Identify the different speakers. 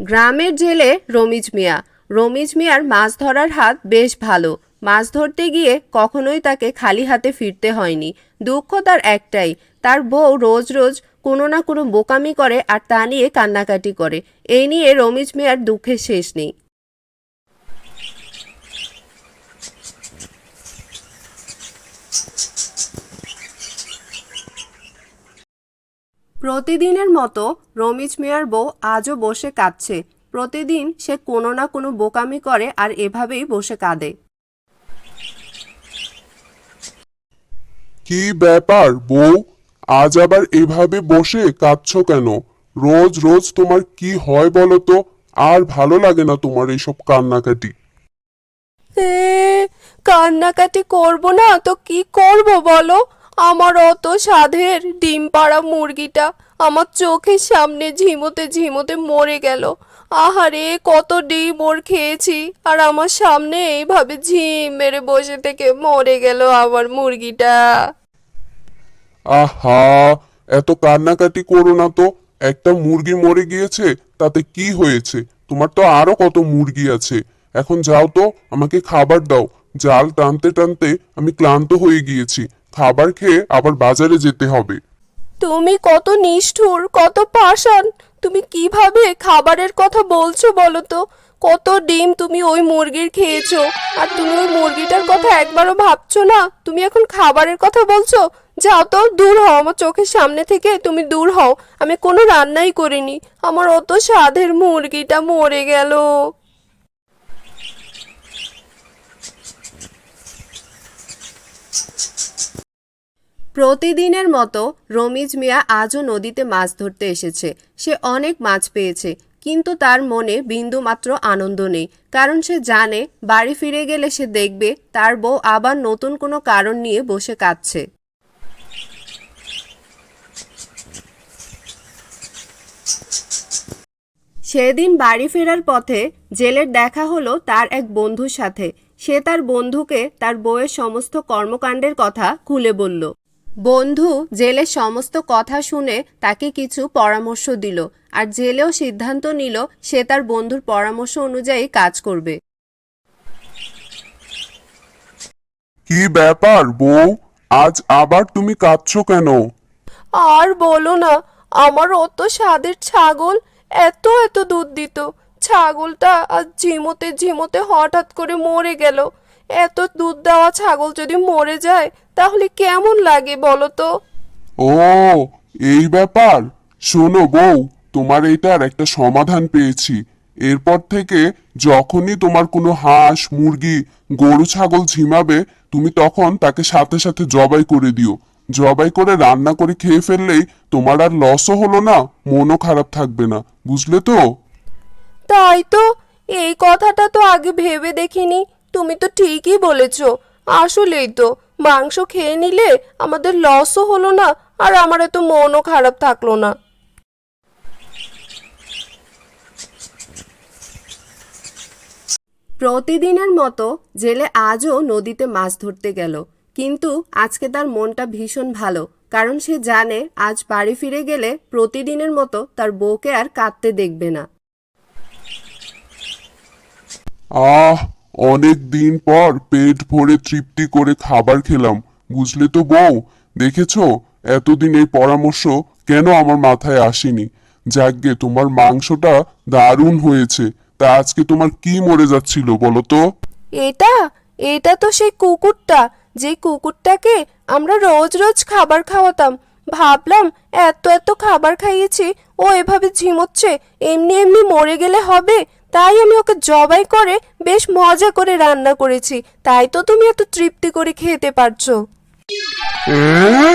Speaker 1: গ্রামের জেলে রমিজ মিয়া। রমিজ মিয়ার মাছ ধরার হাত বেশ ভালো। মাছ ধরতে গিয়ে কখনোই তাকে খালি হাতে ফিরতে হয়নি। দুঃখ তার একটাই, তার বউ রোজ রোজ কোনো না কোনো বোকামি করে আর তা নিয়ে কান্নাকাটি করে। এই নিয়ে রমিজ মিয়ার দুঃখের শেষ নেই। প্রতিদিনের মতো রমিজ মিয়ার বউ আজও বসে কাঁদছে। প্রতিদিন সে কোনো না কোনো বোকামি করে আর এভাবেই বসে কাঁদে।
Speaker 2: কি ব্যাপার বউ? আজ আবার এভাবে বসে কাঁদছো কেন? রোজ রোজ তোমার কি হয় বলো তো? আর ভালো লাগে না তোমার এইসব কান্নাকাটি।
Speaker 1: কান্নাকাটি করব না তো কি করব বলো? আমার অত সাধের ডিম পাড়া মুরগিটা আমার চোখের সামনে ঝিমোতে ঝিমোতে মরে গেল। আহারে, কত ডিম ওর খেয়েছি, আর আমার সামনে এইভাবে ঝিম মেরে বসে থেকে মরে গেল আমার মুরগিটা।
Speaker 2: আহা, এত কান্নাকাটি করো না তো। একটা মুরগি মরে গিয়েছে, তাতে কি হয়েছে? তোমার তো আরও কত মুরগি আছে। এখন যাও তো, আমাকে খাবার দাও। জাল টানতে টানতে আমি ক্লান্ত হয়ে গিয়েছি। খাবার খেয়ে আবার বাজারে যেতে হবে।
Speaker 1: তুমি কত নিষ্ঠুর, কত পাষাণ। তুমি কীভাবে খাবারের কথা বলছো বলো তো? কত ডিম তুমি ওই মুরগির খেয়েছো? আর তুমি ওই মুরগিটার কথা একবারও ভাবছ না? তুমি এখন খাবারের কথা বলছো? যাও তো, দূর হও। আমার চোখের সামনে থেকে তুমি দূর হও। আমি কোনো রান্নাই করিনি। আমার অত স্বাদের মুরগিটা মরে গেল। প্রতিদিনের মতো রমিজ মিয়া আজও নদীতে মাছ ধরতে এসেছে। সে অনেক মাছ পেয়েছে, কিন্তু তার মনে বিন্দুমাত্র আনন্দ নেই, কারণ সে জানে বাড়ি ফিরে গেলে সে দেখবে তার বউ আবার নতুন কোনো কারণ নিয়ে বসে কাঁদছে। সেদিন বাড়ি ফেরার পথে জেলের দেখা হলো তার এক বন্ধুর সাথে। সে তার বন্ধুকে তার বউয়ের সমস্ত কর্মকাণ্ডের কথা খুলে বলল। বন্ধু জেলের সমস্ত কথা শুনে তাকে কিছু পরামর্শ দিল আর জেলেও সিদ্ধান্ত নিল সে তার বন্ধুর পরামর্শ অনুযায়ী কাজ করবে।
Speaker 2: কি ব্যাপার বউ? আজ আবার তুমি কাঁদছো কেন?
Speaker 1: আর বলো না আমার অত স্বাদের ছাগল এত এত দুধ দিত। ছাগলটা আজ ঝিমোতে ঝিমোতে হঠাৎ করে মরে গেল। এত দুধ দেওয়া ছাগল যদি মরে যায় তাহলে কেমন লাগে বলো তো?
Speaker 2: ও এই ব্যাপার? শোনো বউ তোমার এইটার একটা সমাধান পেয়েছি। এরপর থেকে যখনই তোমার কোনো হাঁস মুরগি গরু ছাগল ঝিমাবে তুমি তখন তাকে সাথে সাথে জবাই করে দিও। জবাই করে রান্না করে খেয়ে ফেললেই তোমার আর লসও হলো না মনও খারাপ থাকবে না বুঝলে তো?
Speaker 1: তাই তো এই কথাটা তো আগে ভেবে দেখিনি। তুমি তো ঠিকই বলেছ। আসলেই তো, মাংস খেয়ে নিলে আমাদের লসও হলো না আর আমার এত মনও খারাপ থাকল না। প্রতিদিনের মতো জেলে আজও নদীতে মাছ ধরতে গেল। কিন্তু আজকে তার মনটা ভীষণ ভালো, কারণ সে জানে আজ বাড়ি ফিরে গেলে প্রতিদিনের মতো তার বউকে আর কাঁদতে দেখবে না।
Speaker 2: অনেক দিন পর পেট ভরে তৃপ্তি করে খাবার খেলাম। বুঝলে তো বউ? দেখেছ? এতদিন এই পরামর্শ কেন আমার মাথায় আসেনি? যাকগে, তোমার মাংসটা দারুণ হয়েছে। তা আজকে তোমার কি মরে যাচ্ছিল বলো তো?
Speaker 1: এটা? এটা তো সেই কুকুরটা। যে কুকুরটাকে আমরা রোজ রোজ খাবার খাওয়াতাম। ভাবলাম, এত এত খাবার খাইয়েছি, ও এভাবে ঝিমোচ্ছে, এমনি এমনি মরে গেলে হবে? তাই আমি ওকে জবাই করে বেশ মজা করে রান্না করেছি তাই তো তুমি এত তৃপ্তি করে খেতে পারছ
Speaker 2: এ?